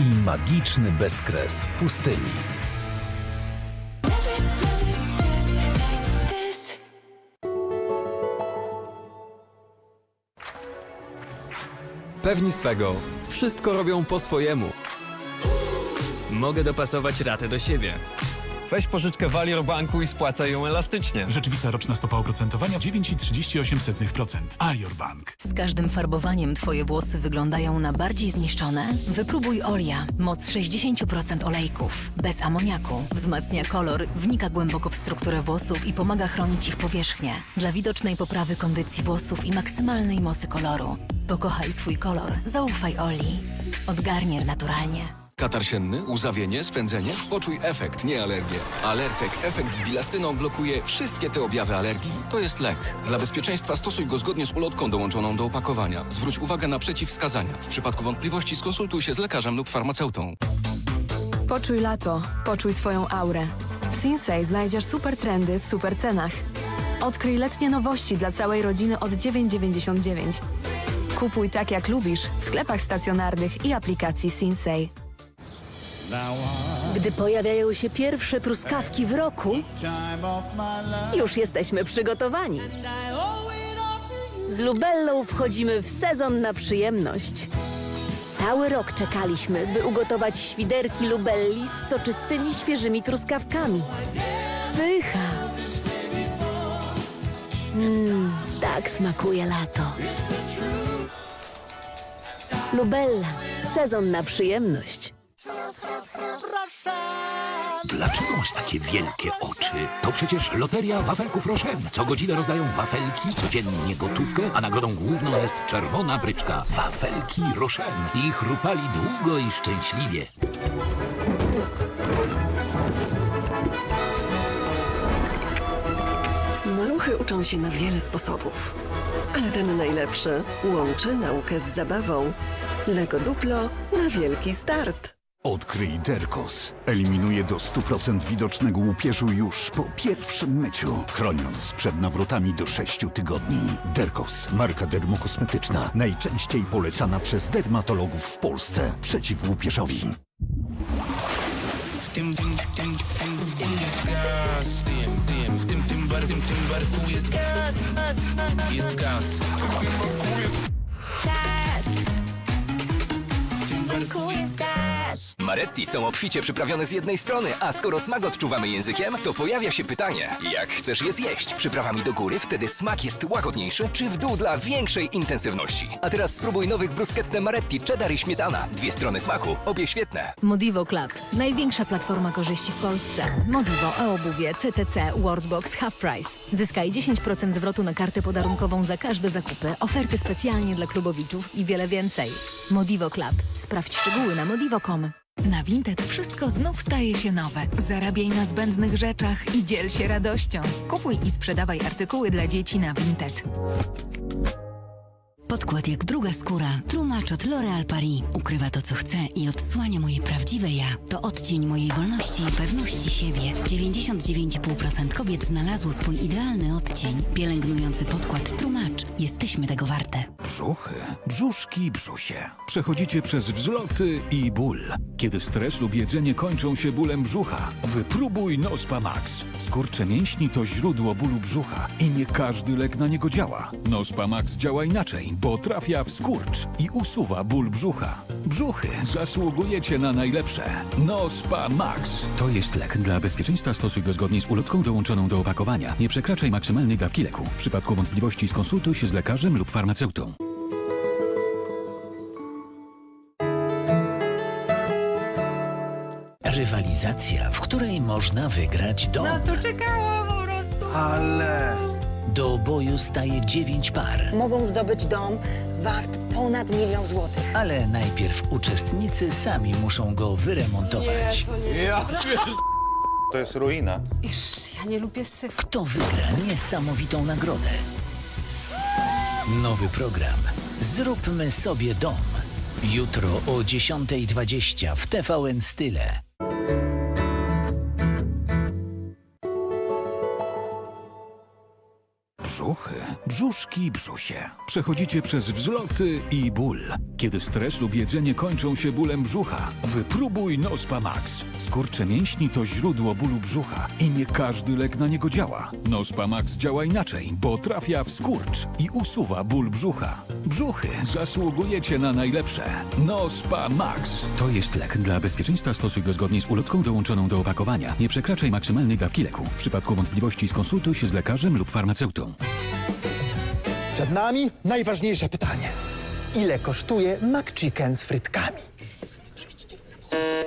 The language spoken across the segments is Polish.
i magiczny bezkres pustyni. Pewni swego. Wszystko robią po swojemu. Mogę dopasować ratę do siebie. Weź pożyczkę w Alior Banku i spłacaj ją elastycznie. Rzeczywista roczna stopa oprocentowania 9,38%. Alior Bank. Z każdym farbowaniem Twoje włosy wyglądają na bardziej zniszczone? Wypróbuj Olia. Moc 60% olejków. Bez amoniaku. Wzmacnia kolor, wnika głęboko w strukturę włosów i pomaga chronić ich powierzchnię. Dla widocznej poprawy kondycji włosów i maksymalnej mocy koloru. Pokochaj swój kolor. Zaufaj Oli. Od Garnier naturalnie. Katar sienny, łzawienie, spędzenie? Poczuj efekt, nie alergię. Alertek Efekt z bilastyną blokuje wszystkie te objawy alergii. To jest lek. Dla bezpieczeństwa stosuj go zgodnie z ulotką dołączoną do opakowania. Zwróć uwagę na przeciwwskazania. W przypadku wątpliwości skonsultuj się z lekarzem lub farmaceutą. Poczuj lato, poczuj swoją aurę. W Sinsei znajdziesz super trendy w super cenach. Odkryj letnie nowości dla całej rodziny od 9,99. Kupuj tak jak lubisz w sklepach stacjonarnych i aplikacji Sinsei. Gdy pojawiają się pierwsze truskawki w roku, już jesteśmy przygotowani. Z Lubellą wchodzimy w sezon na przyjemność. Cały rok czekaliśmy, by ugotować świderki Lubelli z soczystymi, świeżymi truskawkami. Pycha! Mmm, tak smakuje lato. Lubella, sezon na przyjemność. Dlaczego masz takie wielkie oczy? To przecież loteria wafelków Rochen. Co godzinę rozdają wafelki, codziennie gotówkę, a nagrodą główną jest czerwona bryczka. Wafelki Rochen. I chrupali długo i szczęśliwie. Maluchy uczą się na wiele sposobów, ale ten najlepszy łączy naukę z zabawą. Lego Duplo na wielki start. Odkryj Derkos. Eliminuje do 100% widocznego łupieżu już po pierwszym myciu, chroniąc przed nawrotami do 6 tygodni. Derkos, marka dermokosmetyczna, najczęściej polecana przez dermatologów w Polsce przeciw łupieżowi. W tym, tym, tym, tym, w tym jest gaz, tym, tym, w tym, tym bar, tym, tym barku jest gaz, jest gaz. W tym barku jest gaz. W tym barku jest gaz. Maretti są obficie przyprawione z jednej strony, a skoro smak odczuwamy językiem, to pojawia się pytanie, jak chcesz je zjeść? Przyprawami do góry, wtedy smak jest łagodniejszy, czy w dół dla większej intensywności? A teraz spróbuj nowych bruschette Maretti, cheddar i śmietana. Dwie strony smaku, obie świetne. Modivo Club. Największa platforma korzyści w Polsce. Modivo, e-obuwie, CTC, Worldbox, Half Price. Zyskaj 10% zwrotu na kartę podarunkową za każde zakupy, oferty specjalnie dla klubowiczów i wiele więcej. Modivo Club. Sprawdź szczegóły na modivo.com. Na Vinted wszystko znów staje się nowe. Zarabiaj na zbędnych rzeczach i dziel się radością. Kupuj i sprzedawaj artykuły dla dzieci na Vinted. Podkład jak druga skóra. Tłumacz od L'Oréal Paris. Ukrywa to, co chce i odsłania moje prawdziwe ja. To odcień mojej wolności i pewności siebie. 99,5% kobiet znalazło swój idealny odcień. Pielęgnujący podkład Tłumacz. Jesteśmy tego warte. Brzuchy, brzuszki, brzusie. Przechodzicie przez wzloty i ból. Kiedy stres lub jedzenie kończą się bólem brzucha, wypróbuj Nospa Max. Skurcze mięśni to źródło bólu brzucha i nie każdy lek na niego działa. Nospa Max działa inaczej, bo trafia w skurcz i usuwa ból brzucha. Brzuchy zasługujecie na najlepsze. Nospa Max. To jest lek. Dla bezpieczeństwa stosuj go zgodnie z ulotką dołączoną do opakowania. Nie przekraczaj maksymalnej dawki leku. W przypadku wątpliwości skonsultuj się z lekarzem lub farmaceutą. Rywalizacja, w której można wygrać dom. Na to czekałam po prostu. Ale... Do boju staje dziewięć par. Mogą zdobyć dom wart ponad milion złotych. Ale najpierw uczestnicy sami muszą go wyremontować. Ja To jest ruina. Iż, ja nie lubię syfu. Kto wygra niesamowitą nagrodę? Nowy program. Zróbmy sobie dom. Jutro o 10.20 w TVN Style. Brzuchy, Brzuszki brzusie. Przechodzicie przez wzloty i ból. Kiedy stres lub jedzenie kończą się bólem brzucha, wypróbuj Nospa Max. Skurcze mięśni to źródło bólu brzucha i nie każdy lek na niego działa. Nospa Max działa inaczej, bo trafia w skurcz i usuwa ból brzucha. Brzuchy zasługujecie na najlepsze. Nospa Max. To jest lek. Dla bezpieczeństwa stosuj go zgodnie z ulotką dołączoną do opakowania. Nie przekraczaj maksymalnej dawki leku. W przypadku wątpliwości skonsultuj się z lekarzem lub farmaceutą. Przed nami najważniejsze pytanie. Ile kosztuje McChicken z frytkami?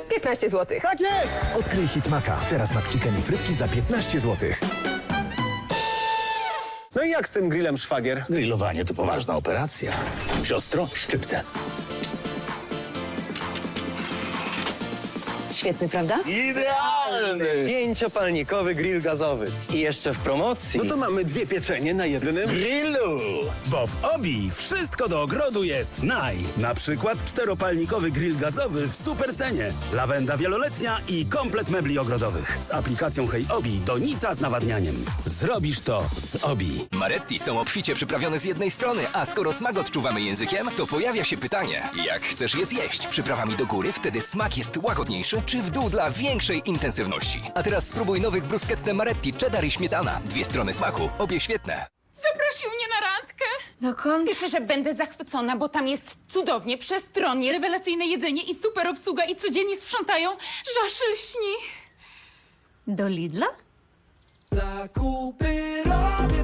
15 zł. Tak jest! Odkryj Hitmaka. Teraz McChicken i frytki za 15 zł. No i jak z tym grillem szwagier? Grillowanie to poważna operacja. Siostro, szczypce. Świetny, prawda? Idealny! Pięciopalnikowy grill gazowy. I jeszcze w promocji. No to mamy dwie pieczenie na jednym grillu. Bo w Obi wszystko do ogrodu jest naj. Na przykład czteropalnikowy grill gazowy w super cenie. Lawenda wieloletnia i komplet mebli ogrodowych. Z aplikacją Hej Obi do nica z nawadnianiem. Zrobisz to z Obi. Maretti są obficie przyprawione z jednej strony, a skoro smak odczuwamy językiem, to pojawia się pytanie, jak chcesz je zjeść? Przyprawami do góry, wtedy smak jest łagodniejszy, czy w dół dla większej intensywności? A teraz spróbuj nowych bruschette Maretti, cheddar i śmietana. Dwie strony smaku, obie świetne. Zaprosił mnie na randkę. Dokąd? Piszę, że będę zachwycona, bo tam jest cudownie, przestronnie, rewelacyjne jedzenie i super obsługa i codziennie sprzątają, że aż lśni. Do Lidla? Zakupy robię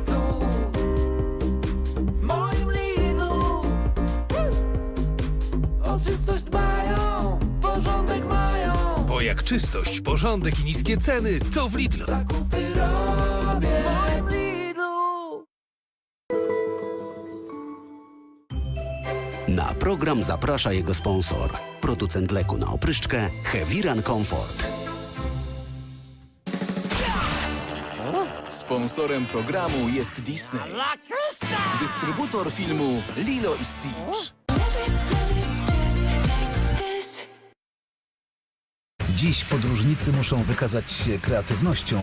jak czystość, porządek i niskie ceny, to w Lidlu. Zakupy robię Na program zaprasza jego sponsor, producent leku na opryszczkę Heviran Comfort. Sponsorem programu jest Disney. Dystrybutor filmu Lilo i Stitch. Dziś podróżnicy muszą wykazać się kreatywnością